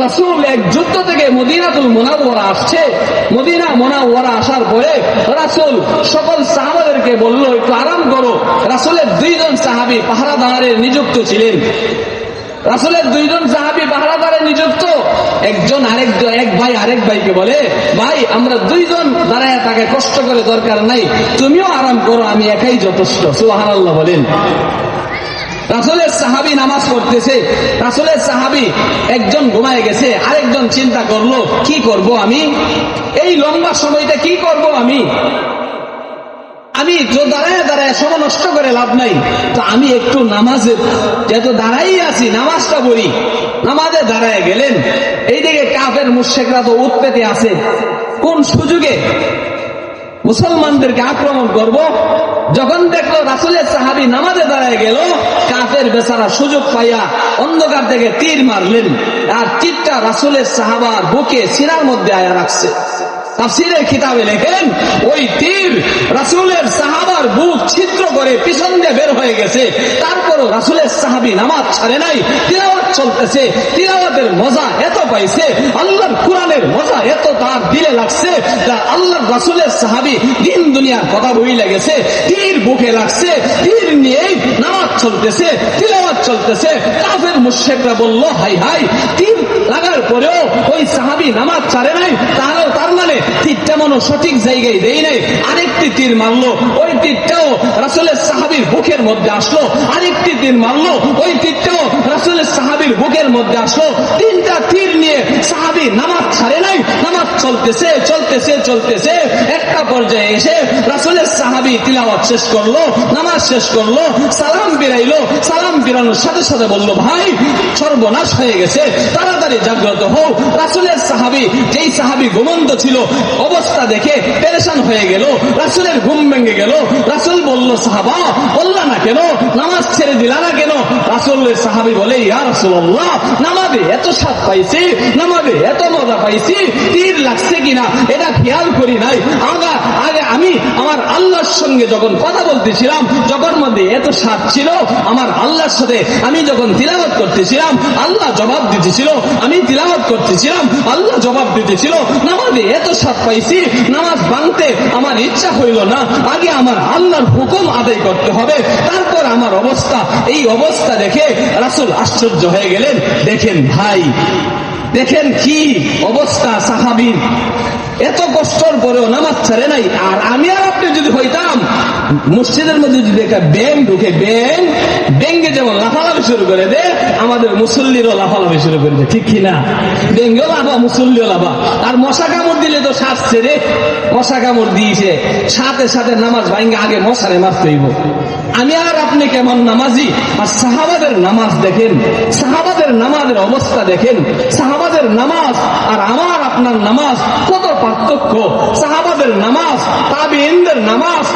রাসূল এক যুদ্ধ থেকে আসছে। মদিনা আসার পরে রাসূল সকল একটু আরাম করো। রাসূলের দুইজন নিযুক্ত ছিলেন। রাসুলের দুইজন সাহাবী পাহারাদারে নিযুক্ত। একজন আরেকজন এক ভাই আরেক ভাইকে বলে, ভাই, আমরা দুইজন দাঁড়ায় তাকে কষ্ট করে দরকার নাই। তুমিও আরাম করো, আমি একাই যথেষ্ট। সুবহানাল্লাহ বলেন। রাসুলের সাহাবি নামাজ পড়তেছে, রাসুলের সাহাবি একজন ঘুমায় গেছে, আরেকজন চিন্তা করল, কি করব আমি? এই লম্বা সময়টা কি করব আমি? আমি তো দাঁড়ায় দাঁড়ায় সময় নষ্ট করে লাভ নাই। তো আমি একটু নামাজে যেহেতু দাঁড়াই আছি, নামাজটা বলি নামাজে দাঁড়ায় গেলেন। এইদিকে কাফের মুশেকরা তো উৎপেতে আছে। কোন সুযোগে? মুসলমানদেরকে আক্রমণ করব। যখন দেখল রাসুলের সাহাবি নামাজে দাঁড়ায় গেল, কাফের বেচারা সুযোগ পাইয়া অন্ধকার থেকে তীর মারলেন। আর তীরটা রাসুলের সাহাবার বুকে সিনার মধ্যে আয়া রাখছে। তাফসিরের কিতাবে লেখেন ওই তীর রাসুলের সাহাবার বুক ছিদ্র করে পিছন দিয়ে বের হয়ে গেছে। তারপরও রাসুলের সাহাবি নামাজ ছাড়ে নাই, তিলাওয়াত চলতেছে, তিলাওয়াতের মজা এত পাইছে, আল্লাহর কোরআনের মজা এত তার দিলে লাগছে, যা আল্লাহর রাসুলের সাহাবি দিন দুনিয়ার কথা বই লেগেছে তীর বুকে লাগছে, তীর নিয়েই নামাজ চলতেছে, তিলাওয়াত চলতেছে। কাফের মুশেকরা বলল, হাই হাই, তীর লাগার পরেও ওই সাহাবি নামাজ ছাড়ে নাই তাহলেও তার মানে তীরটা মনে সঠিক জায়গায় দেই নাই। আরেকটি তীর মারলো, ওই তীরটাও রাসুলের সাহাবির বুকের মধ্যে আসলো। আরেকটি তীর মারলো, ওই তীরটাও রাসুলের সাহাবির বুকের মধ্যে আসলো। তিনটা তীর নিয়ে সাহাবি নামাজ ছাড়ে নাই, নামাজ চলতেছে চলতেছে চলতেছে। একটা পর্যায়ে এসে রাসুলের সাহাবি তিলাওয়াত শেষ করল, নামাজ শেষ করল, সালাম বিরাইলো সালাম বিরানোর সাথে সাথে বলল, ভাই, সর্বনাশ হয়ে গেছে, তাড়াতাড়ি জাগ্রত রাসুলের সাহাবি, যেই সাহাবি ছিল, অবস্থা দেখে পেরেশান হয়ে গেল, রাসুলের ঘুম ভেঙে গেল। রাসুল বলল, সাহাবা, বললা না কেন? নামাজ ছেড়ে দিলা না কেন? রাসুলের সাহাবি বলে, ইয়া এত স্বাদ পাইছি এত মজা পাইছি তীর লাগছে কিনা এটা খেয়াল করি নাই। আগা, আগে আমি আমার আল্লাহর সঙ্গে যখন কথা বলতেছিলাম, যখন মধ্যে এত স্বাদ ছিল, আমার আল্লাহর সাথে আমি যখন তিলাবত করতেছিলাম, আল্লাহ জবাব দিতেছিল, আমি তিলাবত করতেছিলাম, আল্লাহ জবাব দিতেছিল, নামাজে এত স্বাদ পাইছি, নামাজ ভাঙতে আমার ইচ্ছা হইল না, আগে আমার আল্লাহর হুকুম আদায় করতে হবে, তারপর আমার অবস্থা। এই অবস্থা দেখে রাসুল আশ্চর্য হয়ে গেলেন, দেখেন ভাই, দেখেন কি অবস্থা সাহাবির। এত কষ্টর পরেও নামাজ ছাড়ে নাই, আর আমি আর আপনি যদি হইতাম মসজিদের মধ্যে যদি একটা ব্যাং ঢুকে ব্যাং ব্যাঙ্গে যেমন লাফালাফি শুরু করে দে, আমাদের মুসল্লিরও লাফালাফি শুরু করে দে, ঠিক কিনা? ব্যাঙ্গেও লাফা, মুসল্লিও লাফা। আর মশা কামড় দিলে তো শাসছে রে। মশা কামড় দিয়েছে। সাথে সাথে নামাজ ভাঙ্গে আগে মশারে মারতে হইব। আমি আর আপনি কেমন নামাজি? আর সাহাবাদের নামাজ দেখেন। সাহাবাদের নামাজের অবস্থা দেখেন। সাহাবাদের নামাজ আর আমার আপনার নামাজ কত পার্থক্য। সাহাবাদের নামাজ তাবিইনদের নামাজ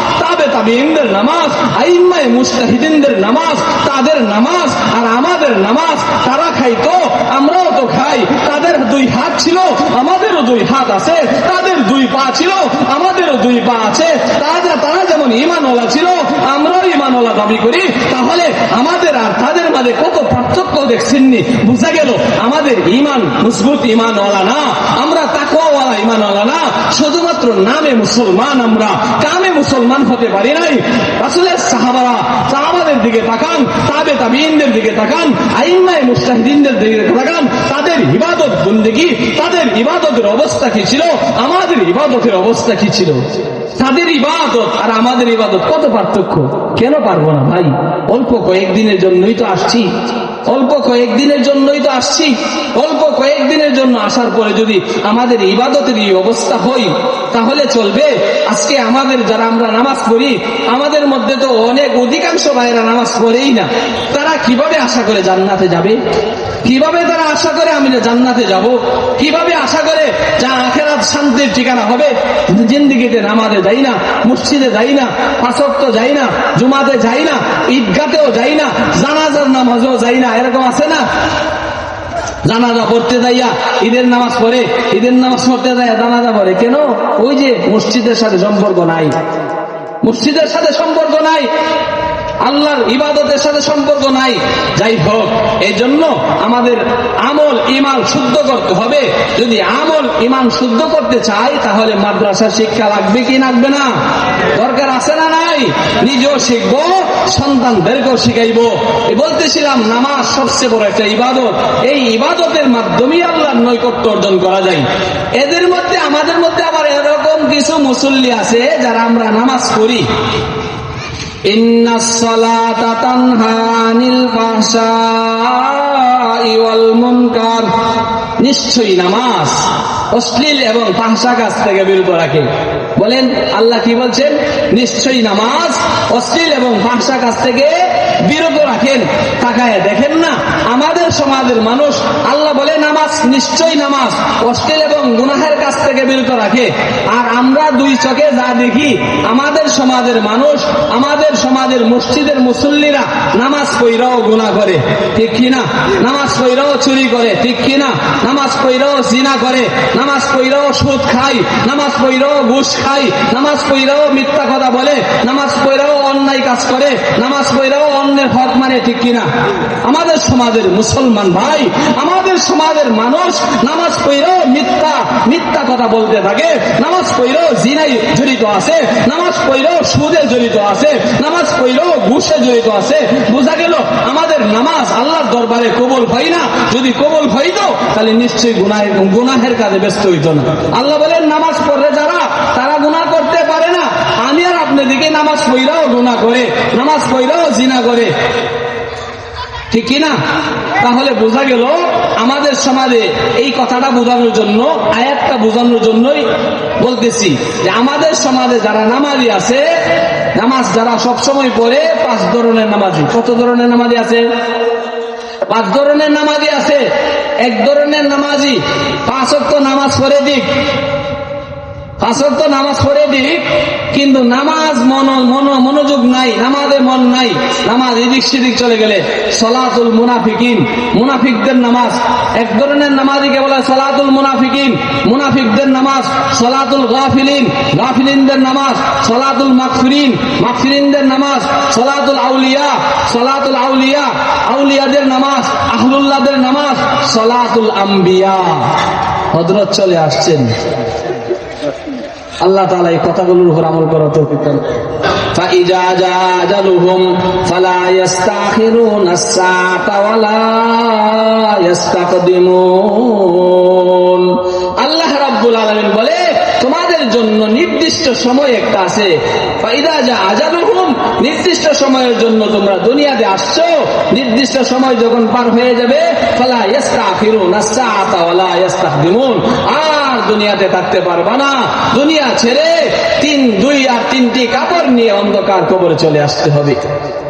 তাবে তাবিইনদের নামাজ, আইম্মায়ে মুস্তাহিদিনদের নামাজ, তাদের নামাজ আর আমাদের নামাজ, তারা খাইতো, আমরাও তো খাই। তাদের দুই হাত ছিল, আমাদেরও দুই হাত আছে। তাদের দুই পা ছিল, আমাদেরও দুই পা আছে। তারা তারা যেমন ইমানওয়ালা ছিল, আমরাও ইমানওয়ালা দাবি করি। তাহলে আমাদের আর তাদের মাঝে কত পার্থক্য দেখছেননি? বুঝা গেল, আমাদের ইমান মজবুত ইমানওয়ালা না। আমরা শুধুমাত্র নামে মুসলমান আমরা। কামে মুসলমান হতে পারি নাই। আসলে সাহাবারা সাহাবাদের দিকে তাকান, তাবে তাবিনদের দিকে তাকান, আইম্মায় মুস্তাহিদিনদের দিকে তাকান। তাদের ইবাদত বন্দেগি, তাদের ইবাদতের অবস্থা কি ছিল? আমাদের ইবাদতের অবস্থা কি ছিল? তাদের ইবাদত আর আমাদের ইবাদত কত পার্থক্য? কেন পারব না ভাই? অল্প কয়েকদিনের জন্যই তো আসছি। অল্প কয়েকদিনের জন্যই তো আসছি। অল্প কয়েকদিনের জন্য আসার পরে যদি আমাদের ইবাদতের এই অবস্থা হয়, তাহলে চলবে। আজকে আমাদের যারা আমরা নামাজ পড়ি, আমাদের মধ্যে তো অনেক অধিকাংশ ভাইয়েরা নামাজ পড়েই না। তারা কীভাবে আশা করে জান্নাতে যাবে? কীভাবে তারা আশা করে আমি জান্নাতে যাব? কীভাবে আশা করে যা আখেরাত শান্তির ঠিকানা হবে? জিন্দিগিতে নামাজে যাই না, মসজিদে যাই না পাঁচক্ত যাই না, জুমাতে যাই না, ঈদগাতেও যাই না, জানাজার নামাজেও যাই না এরকম আছে না? জানাজা পড়তে যাইয়া ঈদের নামাজ পড়ে, ঈদের নামাজ পড়তে যাইয়া জানাজা পড়ে। কেন? ওই যে মসজিদের সাথে সম্পর্ক নাই। মসজিদের সাথে সম্পর্ক নাই। আল্লাহর ইবাদতের সাথে সম্পর্ক নাই। যাই হোক এই জন্য আমাদের আমল, ইমান শুদ্ধ করতে হবে। যদি আমল, ইমান শুদ্ধ করতে চাই, তাহলে মাদ্রাসা শিক্ষা লাগবে কি লাগবে না? দরকার আছে না নাই? নিজেও শিখব, সন্তানদেরকেও শিখাইবো। বলতেছিলাম, নামাজ সবচেয়ে বড় একটা ইবাদত। এই ইবাদতের মাধ্যমে আল্লাহর নৈকট্য অর্জন করা যায়। এদের মধ্যে, আমাদের মধ্যে আবার এরকম কিছু মুসল্লি আছে, যারা আমরা নামাজ পড়ি। إن الصلاة تنهى عن الفحشاء والمنكر নিশ্চয়ই নামাজ অশ্লীল এবং পাহসা কাজ থেকে বিরত রাখে বলেন আল্লাহ কি বলছেন নিশ্চয়ই নামাজ অশ্লীল এবং পাহসা কাজ থেকে বিরত রাখেন তাকায় দেখেন না আমাদের সমাজের মানুষ, আল্লাহ বলে নামাজ, নিশ্চয়ই নামাজ, অশ্লীল এবং গুনাহের কাছ থেকে বিরত রাখে। আর আমরা দুই চোখে যা দেখি, আমাদের সমাজের মানুষ, আমাদের সমাজের মসজিদের মুসল্লিরা নামাজ পইরাও গুণা করে, ঠিক কিনা? নামাজ পইরাও চুরি করে, ঠিক কিনা? নামাজ পইরাও জিনা করে, নামাজ পইরাও সুদ খায়, নামাজ পইরাও ঘুষ খায়, নামাজ পইরাও মিথ্যা কথা বলে, নামাজ পইরাও অন্যায় কাজ করে, নামাজ পইরাও অন্যের হক মানে ঠিক কিনা? আমাদের সমাজের মুসলমান ভাই, আমাদের সমাজের মানুষ নামাজ পইরাও মিথ্যা মিথ্যা কথা বলতে থাকে। নামাজ পইরাও জিনাই জড়িত আছে, নামাজ পইরাও সুদে জড়িত আছে, নামাজ পইরাও ঘুষে জড়িত আছে। বোঝা গেল, আমাদের নামাজ আল্লাহর দরবারে কবল হয় না। যদি কবল হইতো, তাহলে নিশ্চয়ই গুনাহ গুনাহের কাজে ব্যস্ত হইত না। আল্লাহ বলেন, নামাজ পড়লে যারা তারা গুনাহ করতে পারে না দিকে নামাজ পইরাও গুনাহ করে, নামাজ পইরাও জিনা করে। ঠিক কিনা তাহলে বোঝা গেল আমাদের সমাজে এই কথাটা বোঝানোর জন্য, আয়াতটা বোঝানোর জন্যই বলতেছি যে আমাদের সমাজে যারা নামাজি আছে, নামাজ যারা সব সময় পড়ে, পাঁচ ধরনের নামাজি। কত ধরনের নামাজি আছে? পাঁচ ধরনের নামাজি আছে। এক ধরনের নামাজি পাঁচ অক্ট নামাজ পড়ে দিক। পাঁচ তো নামাজ পড়ে দিক কিন্তু নামাজ মন মন, মনোযোগ নাই, নামাজে মন নাই। নামাজ এদিক সেদিক চলে গেলে সলাতুল মুনাফিকিন, মুনাফিকদের নামাজ। এক ধরনের নামাজিকে বলে সলাতুল মুনাফিকিন, মুনাফিকদের নামাজ, সলাতুল গাফিলিন, গাফিলিনদের নামাজ, সলাতুল মাকফিরিন মাকফিরিনদের নামাজ, সলাতুল আউলিয়া সলাতুল আউলিয়া, আউলিয়াদের নামাজ, আহলুল্লাহদের নামাজ, সলাতুল আম্বিয়া। হজরত চলে আসছেন। আল্লাহ তাআলা এই কথাগুলোর উপর আমল করার তৌফিক দান فإذا جاء أجلهم فلا يستأخرون الساعة ولا يستقدمون আল্লাহ রাব্বুল আলামিন বলে তোমাদের জন্য নির্দিষ্ট সময় একটা আছে ফাইদা যা আজাদুহুম নির্দিষ্ট সময়ের জন্য তোমরা দুনিয়াতে আসছো নির্দিষ্ট সময় যখন পার হয়ে যাবে ফালা ইয়াস্তাখিরুন আস-সাআতা ওয়ালা ইয়াস্তাকদিমুন আর দুনিয়াতে থাকতে পারবা না। দুনিয়া ছেড়ে তিন, দুই আর তিনটি কাপড় নিয়ে অন্ধকার কবরে চলে আসতে হবে।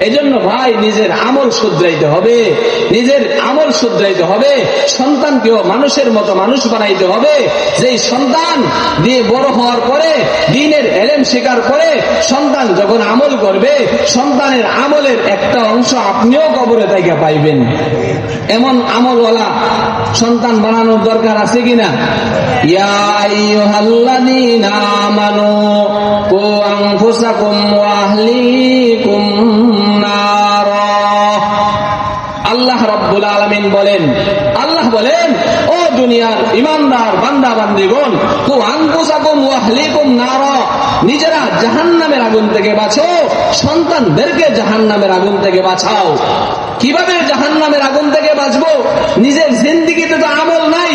এজন্য ভাই, নিজের আমল শুধরাইতে হবে। নিজের আমল শুধরাইতে হবে। সন্তানকেও মানুষের মতো মানুষ বানাইতে হবে। যেই সন্তান দিয়ে বড় হওয়ার পরে, দিনের এলেম শেখার পরে সন্তান যখন আমল করবে, সন্তানের আমলের একটা অংশ আপনিও কবরে তাইকা পাইবেন। এমন আমলওয়ালা সন্তান বানানোর দরকার আছে কিনা? ইয়া আইয়ুহাল্লাযীনা আমানু কু আনফুসাকুম ওয়া আহলিকুম নারা আল্লাহ রাব্বুল আলামিন বলেন, আল্লাহ বলেন, ও দুনিয়ার ইমানদার বান্দা বান্দিগণ কু আনফুসাকুম ওয়া আহলিকুম নারা। নিজেরা জাহান্নামের আগুন থেকে বাঁচো, সন্তানদেরকে জাহান্নামের আগুন থেকে বাঁচাও। কীভাবে জাহান্নামের আগুন থেকে বাঁচবো? নিজের জিন্দিগিতে তো আমল নাই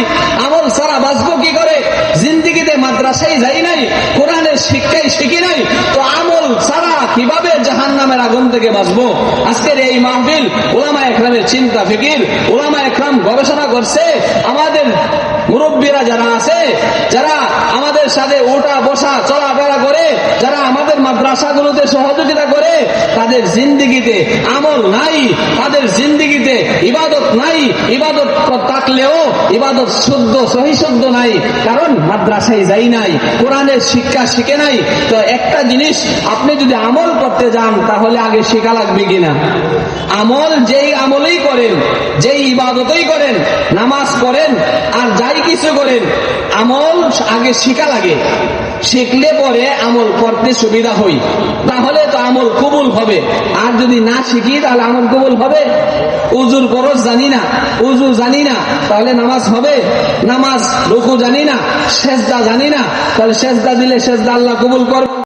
আমল সারা বাঁচবো কি করে? জিন্দিগিতে মাদ্রাসাই যাই নাই, কোরআনের শিক্ষাই শিখি নাই, তো আমল সারা কীভাবে জাহান নামের আগুন থেকে বাঁচবো? আজকের এই মাহফিল ওলামা একরামের চিন্তা ফিকির, ওলামা একরাম গবেষণা করছে, আমাদের মুরব্বীরা যারা আছে, যারা আমাদের সাথে ওটা বসা, চলাফেরা করে, যারা আমাদের মাদ্রাসাগুলোতে সহযোগিতা করে, তাদের জিন্দিগিতে আমল নাই, তাদের জিন্দিগিতে ইবাদত নাই, ইবাদত থাকলেও ইবাদত শুদ্ধ সহি শুদ্ধ নাই, কারণ মাদ্রাসায় যাই নাই, কোরআনের শিক্ষা শিখে নাই। তো একটা জিনিস, আপনি যদি আমল করতে যান, তাহলে আগে শেখা লাগবে কিনা? আমল যেই আমলেই করেন, যেই ইবাদতই করেন, নামাজ পড়েন, আর যাই কিছু করেন। আমল আগে শিখা লাগে। শিখলে পরে আমল করতে সুবিধা হই। তাহলে তো আমল কবুল হবে। আর যদি না শিখি, তাহলে আমল কবুল হবে? উজুর করস জানি না। উজু জানি না, তাহলে নামাজ হবে? নামাজ রুকু জানি না, সেজদা জানি না, তাহলে শেষদা দিলে সেজদা আল্লাহ কবুল করবে।